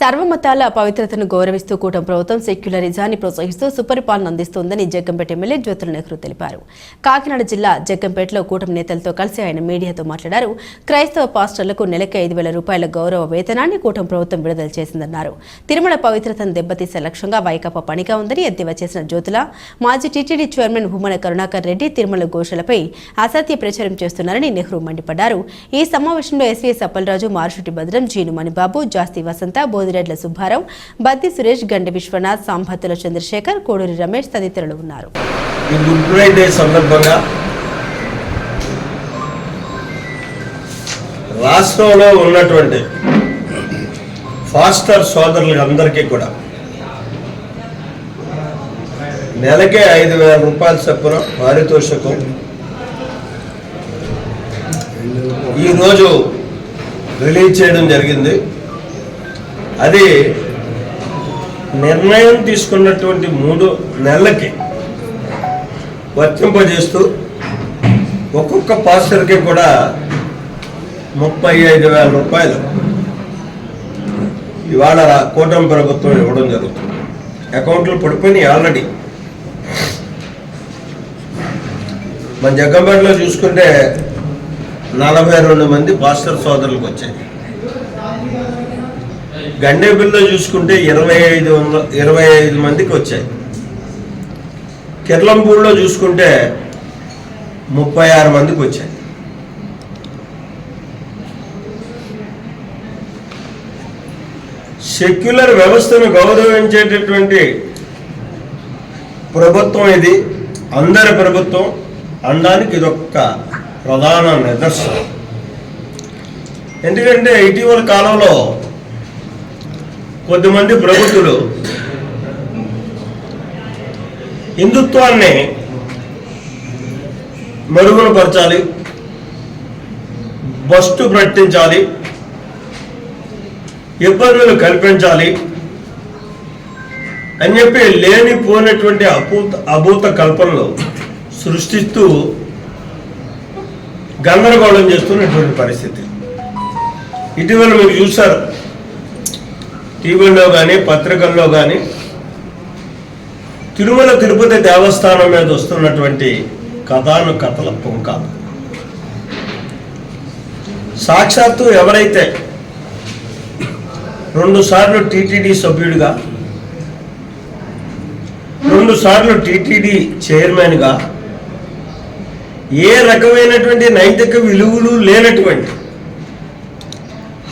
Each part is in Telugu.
సర్వమతాల పవిత్రతను గౌరవిస్తూ కూటమి ప్రభుత్వం సెక్యులరిజాన్ని ప్రోత్సహిస్తూ సుపరిపాలన అందిస్తోందని జగ్గంపేట ఎమ్మెల్యే జ్యోతుల నెహ్రూ తెలిపారు. కాకినాడ జిల్లా జగ్గంపేటలో కూటమి నేతలతో కలిసి ఆయన మీడియాతో మాట్లాడారు. క్రైస్తవ పాస్టర్లకు నెలకి ఐదు వేల రూపాయల గౌరవ వేతనాన్ని కూటమి ప్రభుత్వం విడుదల చేసిందన్నారు. తిరుమల పవిత్రతను దెబ్బతీసే లక్ష్యంగా వైకాపా పనిగా ఉందని ఎద్దేవా చేసిన జ్యోతుల మాజీ టీటీడీ చైర్మన్ భూమన కరుణాకర్ రెడ్డి తిరుమల ఘోషలపై అసత్య ప్రచారం చేస్తున్నారని నెహ్రూ మండిపడ్డారు. ఈ సమావేశంలో ఎస్వీఎస్ అప్పలరాజు మారుషుటి భద్రం జీను మణిబాబు జాస్తి వసంత బోధ బోదిరెడ్ల సుబ్బారావు బద్ది సురేష్ గండి విశ్వనాథ్ సాంభత్తుల చంద్రశేఖర్ కోడూరి రమేష్ తదితరులు ఉన్నారు. సందర్భంగా రాష్ట్రంలో ఉన్నటువంటి ఫాస్టర్ సోదరులకు అందరికీ కూడా నెలకే ఐదు వేల రూపాయల చొప్పున పారితోషికం. ఈరోజు రిలీజ్ చేయడం జరిగింది. అది నిర్ణయం తీసుకున్నటువంటి మూడు నెలలకి వర్తింపజేస్తూ ఒక్కొక్క పాస్టర్కి కూడా ముప్పై ఐదు వేల రూపాయలు ఇవాళ కూటమి ప్రభుత్వం ఇవ్వడం జరుగుతుంది. అకౌంట్లు పడిపోయినాయి ఆల్రెడీ. మన జగ్గంపేటలో చూసుకుంటే నలభై రెండు మంది పాస్టర్ సోదరులకు వచ్చాయి గండేపల్లిలో చూసుకుంటే ఇరవై ఐదు వందల ఇరవై ఐదు మందికి వచ్చాయి. కిర్లంపూర్లో చూసుకుంటే ముప్పై ఆరు మందికి వచ్చాయి. సెక్యులర్ వ్యవస్థను గౌరవించేటటువంటి ప్రభుత్వం ఇది. అందరి ప్రభుత్వం. అనడానికి ఇదొక ప్రధాన నిదర్శనం. ఎందుకంటే ఇటీవల కాలంలో కొద్దిమంది ప్రభుత్వులు హిందుత్వాన్ని మరుగున పరచాలి బస్టు ప్రకటించాలి ఇబ్బందులు కల్పించాలి అని చెప్పి లేనిపోయినటువంటి అభూత అభూత కల్పనలు సృష్టిస్తూ గందరగోళం చేస్తున్నటువంటి పరిస్థితి. ఇటీవల మీరు చూశారు. టీవీలో కానీ పత్రికల్లో కానీ తిరుమల తిరుపతి దేవస్థానం మీద వస్తున్నటువంటి కథాను కథల పుంకాలు. సాక్షాత్తు ఎవరైతే రెండు సార్లు టీటీడీ సభ్యుడిగా రెండు సార్లు టీటీడీ చైర్మన్గా ఏ రకమైనటువంటి నైతిక విలువలు లేనటువంటి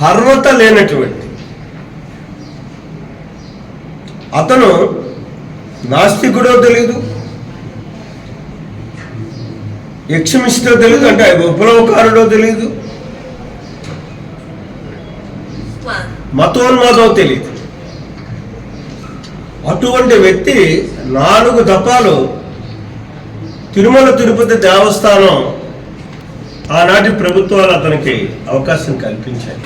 అర్హత లేనటువంటి అతను నాస్తికుడో తెలియదు యక్షమిస్టో తెలియదు అంటే విప్లవకారుడో తెలియదు మతోన్మాదో తెలియదు అటువంటి వ్యక్తి నాలుగు దఫాలు తిరుమల తిరుపతి దేవస్థానం ఆనాటి ప్రభుత్వాలు అతనికి అవకాశం కల్పించాయి.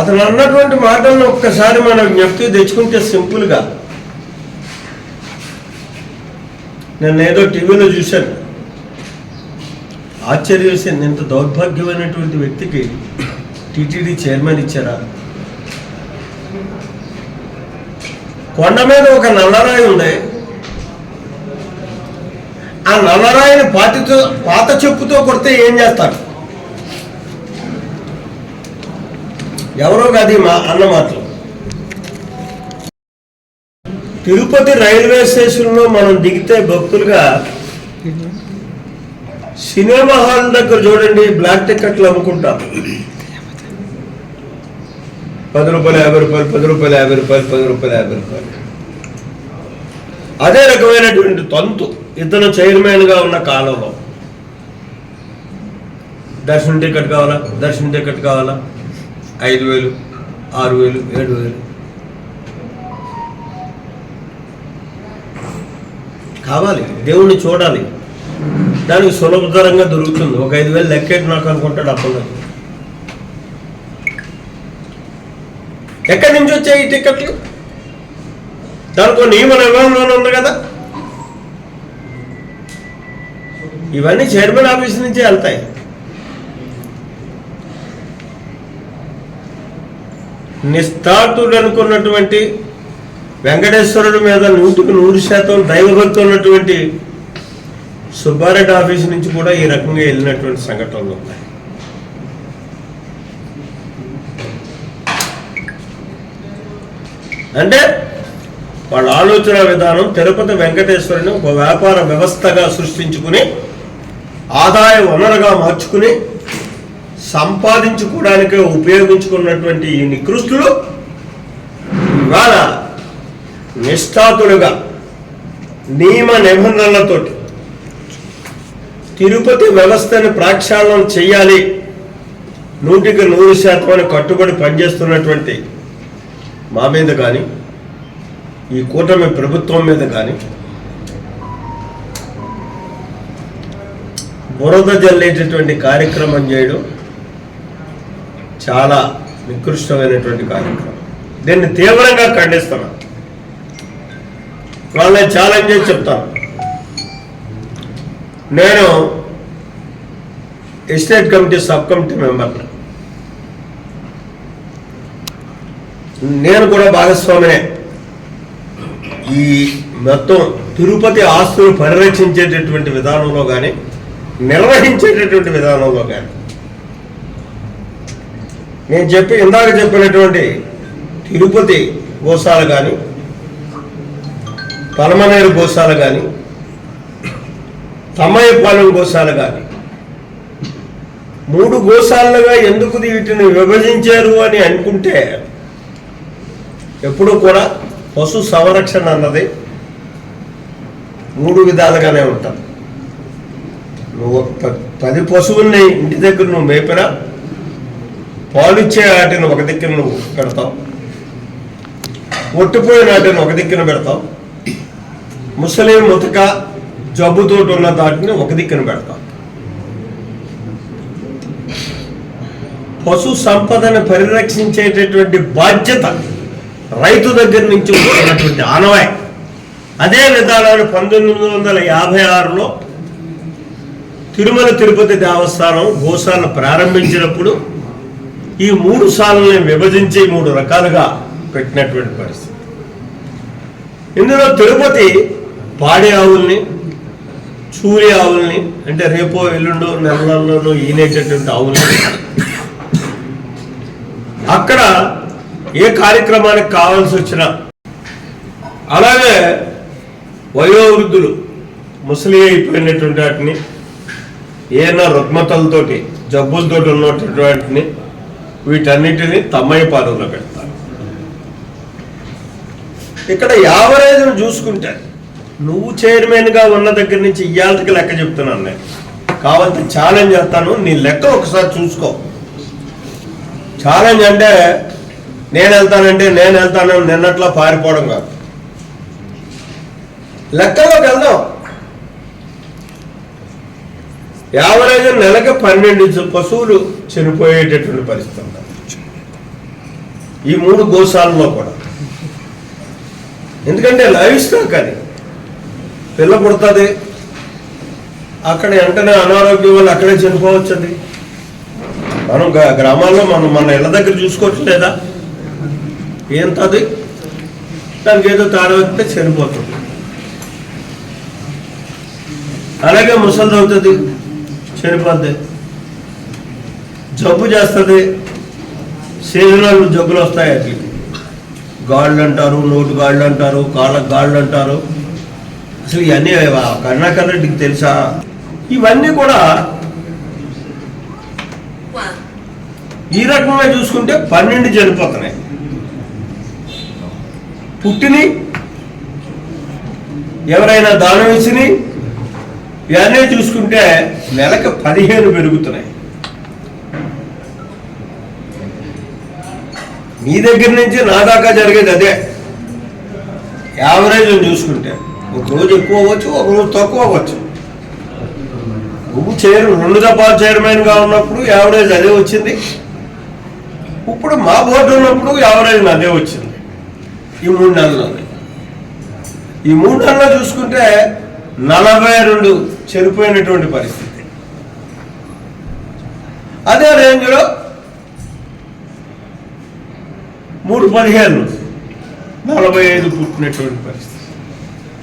అతను అన్నటువంటి మాటలను ఒక్కసారి మనం జ్ఞప్తి తెచ్చుకుంటే సింపుల్గా నేను ఏదో టీవీలో చూశాను. ఆశ్చర్య వేసింది ఇంత దౌర్భాగ్యమైనటువంటి వ్యక్తికి టీటీడీ చైర్మన్ ఇచ్చారా? కొండ మీద ఒక నల్లరాయి ఉంది. ఆ నల్లరాయిని పాతితో పాత చెప్పుతో కొడితే ఏం చేస్తాడు ఎవరో కాదు మా అన్న మాటలు తిరుపతి రైల్వే స్టేషన్లో మనం దిగితే భక్తులుగా సినిమా హాల్ దగ్గర చూడండి బ్లాక్ టికెట్లు అమ్ముకుంటాం. పది రూపాయలు యాభై రూపాయలు పది రూపాయలు యాభై రూపాయలు పది రూపాయలు యాభై రూపాయలు. అదే రకమైనటువంటి తంతు ఇతను చైర్మన్గా ఉన్న కాలంలో. దర్శన టికెట్ కావాలా? దర్శన టికెట్ కావాలా? ఐదు వేలు ఆరు వేలు ఏడు వేలు. కావాలి దేవుణ్ణి చూడాలి. దానికి సులభతరంగా దొరుకుతుంది. ఒక ఐదు వేలు లెక్కెట్టి నాకు అనుకుంటాడు అప్పుడు ఎక్కడి నుంచి వచ్చాయి ఈ టికెట్లు దానికి నియమ నిబంధన ఉంది కదా. ఇవన్నీ చైర్మన్ ఆఫీస్ నుంచే వెళ్తాయి. నిస్తార్థుడు అనుకున్నటువంటి వెంకటేశ్వరుడు మీద నూటికి నూరు శాతం దైవభక్తి ఉన్నటువంటి సుబ్బారెడ్డి ఆఫీస్ నుంచి కూడా ఈ రకంగా వెళ్ళినటువంటి సంఘటనలు ఉన్నాయి. అంటే వాళ్ళ ఆలోచన విధానం తిరుపతి వెంకటేశ్వరుని ఒక వ్యాపార వ్యవస్థగా సృష్టించుకుని ఆదాయ వనరుగా మార్చుకుని సంపాదించుకోవడానికి ఉపయోగించుకున్నటువంటి ఈ నికృష్టులు ఇవాళ నిష్ఠాతులుగా నియమ నిబంధనలతోటి తిరుపతి వ్యవస్థను ప్రక్షాళన చేయాలి నూటికి నూరు శాతం అని కట్టుబడి పనిచేస్తున్నటువంటి మా మీద కానీ ఈ కూటమి ప్రభుత్వం మీద కానీ బురద జల్లేటటువంటి కార్యక్రమం చేయడం చాలా నికృష్టమైనటువంటి కార్యక్రమం. దీన్ని తీవ్రంగా ఖండిస్తున్నాను. వాళ్ళని ఛాలెంజ్ చేసి చెప్తాను. నేను ఎస్టేట్ కమిటీ సబ్ కమిటీ మెంబర్ని. నేను కూడా భాగస్వామినే. ఈ మొత్తం తిరుపతి ఆస్తులు పరిరక్షించేటటువంటి విధానంలో కానీ నిర్వహించేటటువంటి విధానంలో కానీ నేను చెప్పి ఇందాక చెప్పినటువంటి తిరుపతి గోశాల కానీ పలమనేరు గోశాల కానీ తమ్మయ్యపాలెం గోశాల కానీ మూడు గోశాలలుగా ఎందుకు వీటిని విభజించారు అని అనుకుంటే ఎప్పుడూ కూడా పశు సంరక్షణ అన్నది మూడు విధాలుగానే ఉంటుంది. నువ్వు పది పశువుల్ని ఇంటి దగ్గర నువ్వు మేపినా పాలిచ్చే వాటిని ఒక దిక్కున నువ్వు పెడతావు. ఒట్టిపోయిన వాటిని ఒక దిక్కున పెడతావు. ముసలి ముతక జబ్బుతోటి ఉన్న దాటిని ఒక దిక్కున పెడతావు. పశు సంపదను పరిరక్షించేటటువంటి బాధ్యత రైతు దగ్గర నుంచి వస్తున్నటువంటి ఆనవాయి. అదే విధానాన్ని పంతొమ్మిది వందల యాభై ఆరులో తిరుమల తిరుపతి దేవస్థానం గోశాలను ప్రారంభించినప్పుడు ఈ మూడు సార్లని విభజించి మూడు రకాలుగా పెట్టినటువంటి పరిస్థితి. ఇందులో తిరుపతి పాడి ఆవుల్ని చూరి ఆవుల్ని అంటే రేపో ఎల్లుండో నెలల్లోనూ ఈనేటటువంటి ఆవుల్ని అక్కడ ఏ కార్యక్రమానికి కావాల్సి వచ్చినా అలాగే వయోవృద్ధులు ముసలి అయిపోయినటువంటి వాటిని ఏమైనా రుగ్మతలతోటి జబ్బులతోటి ఉన్నటువంటి వాటిని వీటన్నిటిని తమ్మయ్య పాలనలో పెడతారు. ఇక్కడ యావరేజ్ను చూసుకుంటే నువ్వు చైర్మన్గా ఉన్న దగ్గర నుంచి ఇయ్యాలకి లెక్క చెప్తున్నాను నేను. కాబట్టి ఛాలెంజ్ చేస్తాను. నీ లెక్క ఒకసారి చూసుకో. ఛాలెంజ్ అంటే నేను వెళ్తానంటే నేను వెళ్తాను నిన్నట్లో పారిపోవడం కాదు. లెక్కలోకి వెళ్దాం. యావరేజ్ నెలకి పన్నెండు పశువులు చనిపోయేటటువంటి పరిస్థితి. ఈ మూడు గోశాలలో కూడా. ఎందుకంటే లైవ్ స్టాక్ అది. పిల్ల పుడుతుంది. అక్కడ వెంటనే అనారోగ్యం వల్ల అక్కడే చనిపోవచ్చు అది మనం గ్రామాల్లో మనం మన ఇళ్ళ దగ్గర చూసుకోవచ్చు లేదా? ఏంటది? దానికి ఏదో తాడు చనిపోతుంది. అలాగే ముసలిది అవుతుంది చనిపోద్ది. జబ్బు చేస్తుంది. సీజనల్ జబ్బులు వస్తాయి అట్లకి గాళ్ళు అంటారు నోటు గాళ్ళు అంటారు కాళ్ళకు గాళ్ళు అంటారు అసలు ఇవన్నీ కరుణాకర్ రెడ్డికి తెలుసా? ఇవన్నీ కూడా ఈ రకంగా చూసుకుంటే పన్నెండు చనిపోతున్నాయి పుట్టిని ఎవరైనా దానం ఇచ్చిని ఇవన్నీ చూసుకుంటే నెలకు పదిహేను పెరుగుతున్నాయి. మీ దగ్గర నుంచి నా దాకా జరిగేది అదే. యావరేజ్ చూసుకుంటే ఒక రోజు ఎక్కువ అవ్వచ్చు ఒక రోజు తక్కువ అవ్వచ్చు. నువ్వు చైర్ రెండు దఫాలు చైర్మన్గా ఉన్నప్పుడు యావరేజ్ అదే వచ్చింది. ఇప్పుడు మా బోర్డు ఉన్నప్పుడు యావరేజ్ అదే వచ్చింది. ఈ మూడు నెలలో ఈ మూడు నెలలో చూసుకుంటే నలభై రెండు చనిపోయినటువంటి పరిస్థితి. అదే రేంజ్లో మూడు పదిహేను. నలభై ఐదు పుట్టినటువంటి పరిస్థితి.